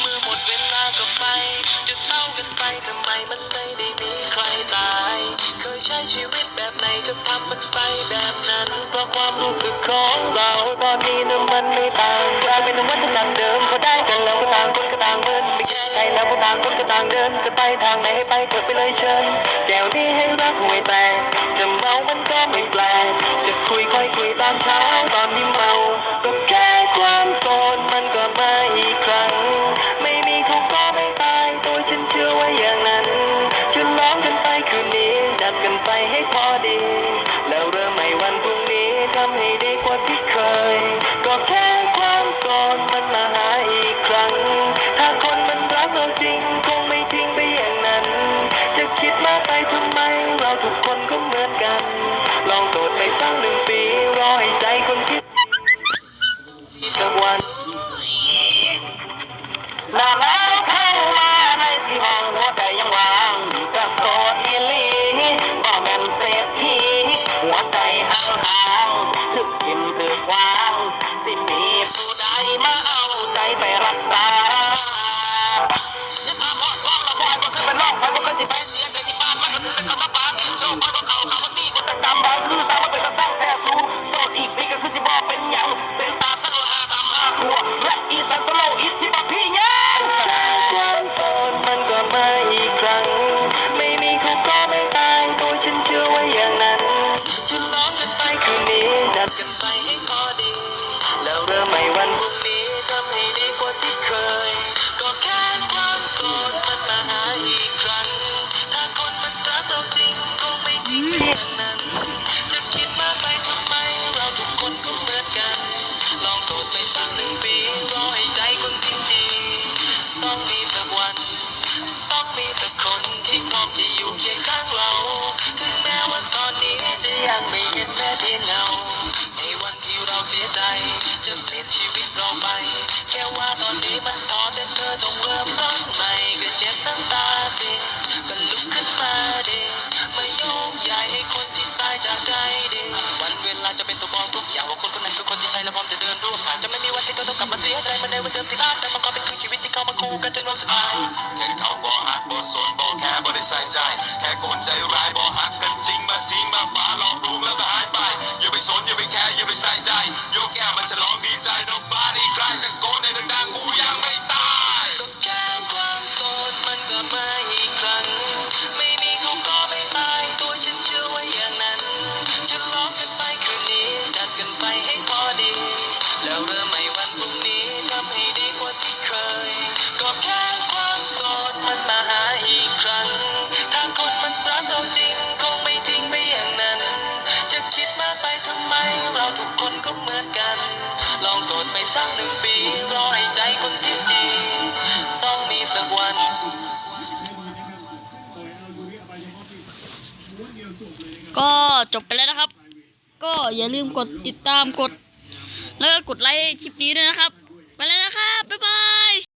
เมื่อหมดเวลาก็ไป จะเศร้ากันไปทำไมมันไม่ได้มีใครตาย เคยใช้ชีวิตแบบไหนก็ทำมันไปแบบนั้น เพราะความรู้สึกของเราตอนนี้นั้นมันไม่ต่างกลายเป็นวัฏจักรเดิมพอได้กันแล้วก็ต่างคนก็ต่างเดินไม่แค่ใจแล้วก็ต่างคนก็ต่างเดิน จะไปทางไหนให้ไปเกิดไปเลยเชิญแก้วนี้ให้รักห่วยแตกำให้ดีกว่าที่เคย ก็แค่ความโสดมันมาหาอีกครั้ง ถ้าคนมันรักเราจริงคงไม่ทิ้งไปอย่างนั้น จะคิดมากไปทำไม เราทุกคนก็เหมือนกัน ลองโสดไปสักหนึ่งปีรอให้ใจคนคิดสักวันนานาวเข้า กันไปให้พอดี แล้วเริ่มใหม่วันพรุ่งนี้ทำให้ดีกว่าที่เคย ก็แค่ความโสดมันมาหาอีกครั้ง ถ้าคนมันรักเราจริงคงไม่ทิ้งไปอย่างนั้น จะคิดมากไปทำไม เราทุกคนก็เหมือนกัน ลองโสดไปสักหนึ่งปีรอให้ใจคนจริงๆต้องมีสักวัน ต้องมีสักคนที่พร้อมจะอยู่เคียงข้างเรา ถึงแม้ว่าตอนนี้จะยังไม่ ใจ จะเปลี่ยนชีวิตเราไป แค่ว่าตอนนี้มันพอแต่เธอต้องเริ่มต้นใหม่ก็เช็ดน้ำตาสิก็ลุกขึ้นมาเดมาโยกย้ายให้คนที่ตายจากใจเดวันเวลาจะเป็นตัวบอกทุกอย่างว่าคนคนนั้นคือคนที่ใช่และพร้อมจะเดินร่วมทางจะไม่มีวันที่เธอต้องกลับมาเสียใจมันในวันเดิมที่รักแต่มันก็เป็นคือชีวิตที่เข้ามาคู่กันจนวันสุดท้ายแค่เขาบ่หักบ่สนบ่แค่บ่ได้ใส่ใจแค่คนใจร้ายบ่หักกันจริง จบไปแล้วนะครับ ก็อย่าลืมกดติดตามกด แล้วก็กดไลค์คลิปนี้ด้วยนะครับ ไปแล้วนะครับ บ๊ายบาย